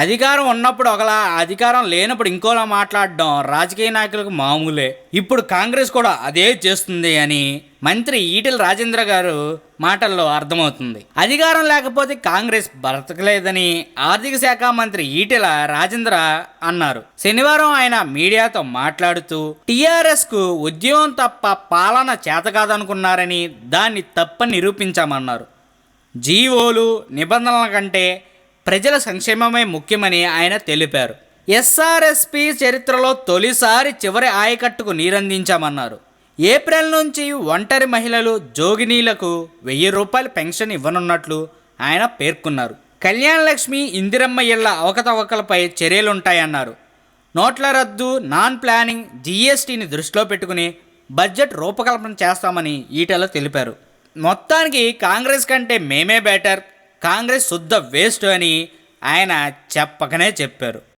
అధికారం ఉన్నప్పుడు ఒకలా అధికారం లేనప్పుడు ఇంకోలా మాట్లాడడం రాజకీయ నాయకులకు మామూలే. ఇప్పుడు కాంగ్రెస్ కూడా అదే చేస్తుంది అని మంత్రి ఈటెల రాజేంద్ర గారు మాటల్లో అర్థమవుతుంది. అధికారం లేకపోతే కాంగ్రెస్ బ్రతకలేదని ఆర్థిక శాఖ మంత్రి ఈటెల రాజేంద్ర అన్నారు. శనివారం ఆయన మీడియాతో మాట్లాడుతూ టీఆర్ఎస్కు ఉద్యోగం తప్ప పాలన చేత కాదనుకున్నారని దాన్ని తప్పని నిరూపించామన్నారు. జీవోలు నిబంధనల కంటే ప్రజల సంక్షేమమే ముఖ్యమని ఆయన తెలిపారు. ఎస్ఆర్ఎస్పి చరిత్రలో తొలిసారి చివరి ఆయకట్టుకు నీరందించామన్నారు. ఏప్రిల్ నుంచి ఒంటరి మహిళలు జోగినీలకు వెయ్యి రూపాయల పెన్షన్ ఇవ్వనున్నట్లు ఆయన పేర్కొన్నారు. కళ్యాణ లక్ష్మి ఇందిరమ్మ ఇళ్ళ అవకతవకలపై చర్యలుంటాయన్నారు. నోట్ల రద్దు నాన్ ప్లానింగ్ జీఎస్టీని దృష్టిలో పెట్టుకుని బడ్జెట్ రూపకల్పన చేస్తామని ఈటెల తెలిపారు. మొత్తానికి కాంగ్రెస్ కంటే మేమే బెటర్. కాంగ్రెస్ శుద్ధ వేస్ట్ అని ఆయన చెప్పకనే చెప్పారు.